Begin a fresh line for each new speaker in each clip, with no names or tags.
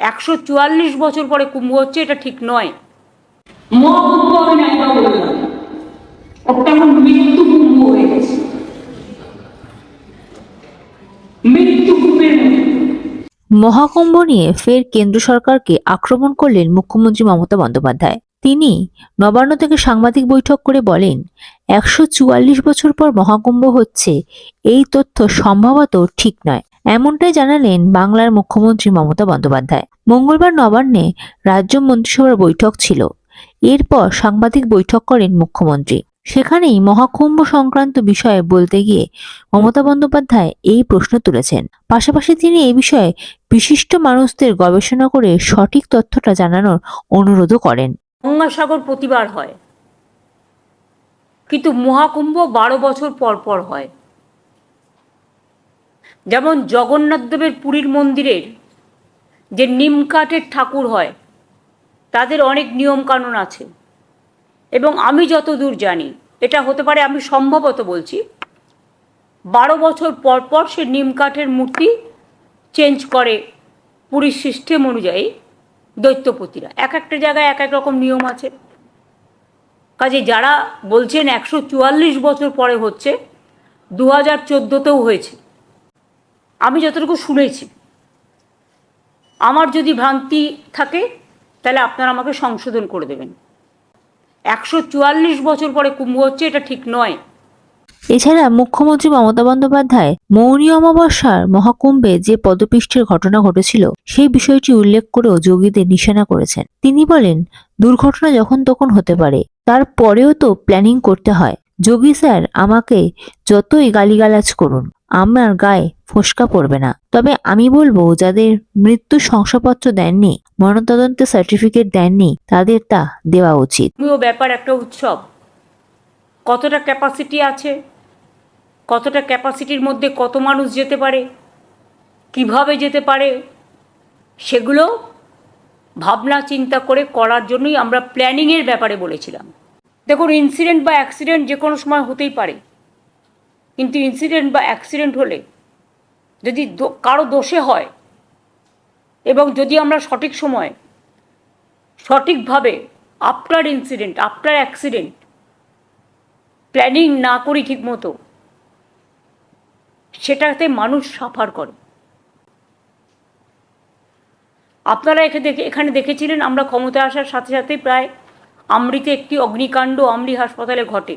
একশো চুয়াল্লিশ বছর পরে কুম্ভ হচ্ছে এটা ঠিক নয়।
মহাকুম্ভ আমি নাইবা বললাম ওটা এখন মৃত্যু কুম্ভ হয়ে গেছে। মৃত্যু কুম্ভের
মহাকুম্ভ নিয়ে ফের কেন্দ্র সরকারকে আক্রমণ করলেন মুখ্যমন্ত্রী মমতা বন্দ্যোপাধ্যায়। তিনি নবান্ন থেকে সাংবাদিক বৈঠক করে বলেন একশো চুয়াল্লিশ বছর পর মহাকুম্ভ হচ্ছে এই তথ্য সম্ভবত ঠিক নয়। এমনটাই জানালেন বাংলার মুখ্যমন্ত্রী মমতা বন্দ্যোপাধ্যায়। মঙ্গলবার নবান্নে রাজ্য মন্ত্রিসভার বৈঠক ছিল। এরপর সাংবাদিক বৈঠক করেন মুখ্যমন্ত্রী। সেখানেই মহাকুম্ভ সংক্রান্ত বিষয়ে বলতে গিয়ে মমতা বন্দ্যোপাধ্যায় এই প্রশ্ন তুলেছেন। পাশাপাশি তিনি এই বিষয়ে বিশিষ্ট মানুষদের গবেষণা করে সঠিক তথ্যটা জানানোর অনুরোধও করেন।
গঙ্গাসাগর প্রতিবার হয়। কিন্তু মহাকুম্ভ বারো বছর পর পর হয়। যেমন জগন্নাথদেবের পুরীর মন্দিরের যে নিম কাঠের ঠাকুর হয়, তাদের অনেক নিয়মকানুন আছে। এবং আমি যতদূর জানি, এটা হতে পারে আমি সম্ভবত বলছি, বারো বছর পর পর সে নিম কাঠের মূর্তি চেঞ্জ করে পুরীর সিস্টেম অনুযায়ী দৈত্যপতিরা। এক একটা জায়গায় এক এক রকম নিয়ম আছে। কাজে যারা বলছেন একশো চুয়াল্লিশ বছর পরে হচ্ছে দু হাজার চোদ্দোতেও হয়েছে। আমি যতটুকু শুনেছি। আমার যদি ভ্রান্তি থাকে, তাহলে আপনারা আমাকে সংশোধন করে দেবেন। একশো চুয়াল্লিশ বছর পরে কুম্ভ হচ্ছে, এটা ঠিক নয়।
এছাড়া মুখ্যমন্ত্রী মমতা বন্দ্যোপাধ্যায় মৌনী অমাবস্যার মহাকুম্ভে যে পদপিষ্টের ঘটনা ঘটেছিল, সেই বিষয়টি উল্লেখ করেও যোগীদের নিশানা করেছেন। তিনি বলেন, দুর্ঘটনা যখন তখন হতে পারে, তারপরেও তো প্ল্যানিং করতে হয়। যোগী স্যার, আমাকে যতই গালিগালাজ করুন আমার গায়ে ফোসকা পড়বে না। তবে আমি বলব, যাদের মৃত্যু শংসাপত্র দেননি ময়নাতদন্তের সার্টিফিকেট দেননি, তাদের তা দেওয়া উচিত।
ব্যাপার একটা উৎসব। কতটা ক্যাপাসিটি আছে? কতটা ক্যাপাসিটির মধ্যে কত মানুষ যেতে পারে? কীভাবে যেতে পারে? সেগুলো ভাবনা চিন্তা করে করার জন্যই আমরা প্ল্যানিংয়ের ব্যাপারে বলেছিলাম। দেখুন ইনসিডেন্ট বা অ্যাক্সিডেন্ট যে কোনো সময় হতেই পারে। কিন্তু ইনসিডেন্ট বা অ্যাক্সিডেন্ট হলে যদি কারও দোষে হয় এবং যদি আমরা সঠিক সময় সঠিকভাবে after incident after accident planning না করি ঠিকমতো, সেটাতে মানুষ সাফার করে। আপনারা এখানে দেখে এখানে দেখেছিলেন আমরা ক্ষমতায় আসার সাথে সাথে প্রায় আমৃতে একটি অগ্নিকাণ্ড আমরি হাসপাতালে ঘটে।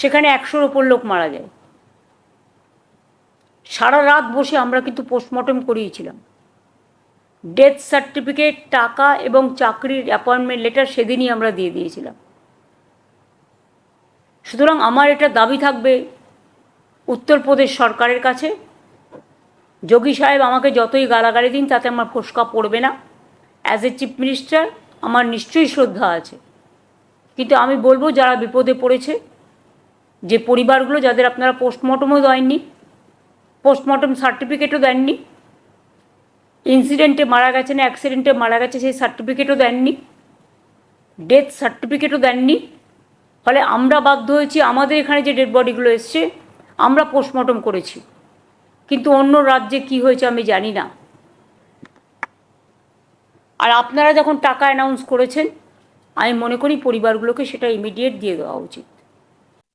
সেখানে একশোর ওপর লোক মারা যায়। সারা রাত বসে আমরা কিন্তু পোস্টমর্টম করিয়েছিলাম। ডেথ সার্টিফিকেট টাকা এবং চাকরির অ্যাপয়েন্টমেন্ট লেটার সেদিনই আমরা দিয়ে দিয়েছিলাম। সুতরাং আমার এটা দাবি থাকবে উত্তরপ্রদেশ সরকারের কাছে। যোগী সাহেব আমাকে যতই গালাগালি দিন, তাতে আমার ফোসকা পড়বে না। অ্যাজ এ চিফ মিনিস্টার আমার নিশ্চয়ই শ্রদ্ধা আছে। কিন্তু আমি বলব, যারা বিপদে পড়েছে যে পরিবারগুলো যাদের আপনারা পোস্টমর্টমও দেননি পোস্টমর্টম সার্টিফিকেটও দেননি ইনসিডেন্টে মারা গেছে না অ্যাক্সিডেন্টে মারা গেছে, সেই সার্টিফিকেটও দেননি ডেথ সার্টিফিকেটও দেননি, ফলে আমরা বাধ্য হয়েছি, আমাদের এখানে যে ডেড বডিগুলো এসছে, আমরা পোস্টমর্টম করেছি। কিন্তু অন্য রাজ্যে কি হয়েছে আমি জানি না। আর আপনারা যখন টাকা অ্যানাউন্স করেছেন, আমি মনে করি পরিবারগুলোকে সেটা ইমিডিয়েট দিয়ে দেওয়া উচিত।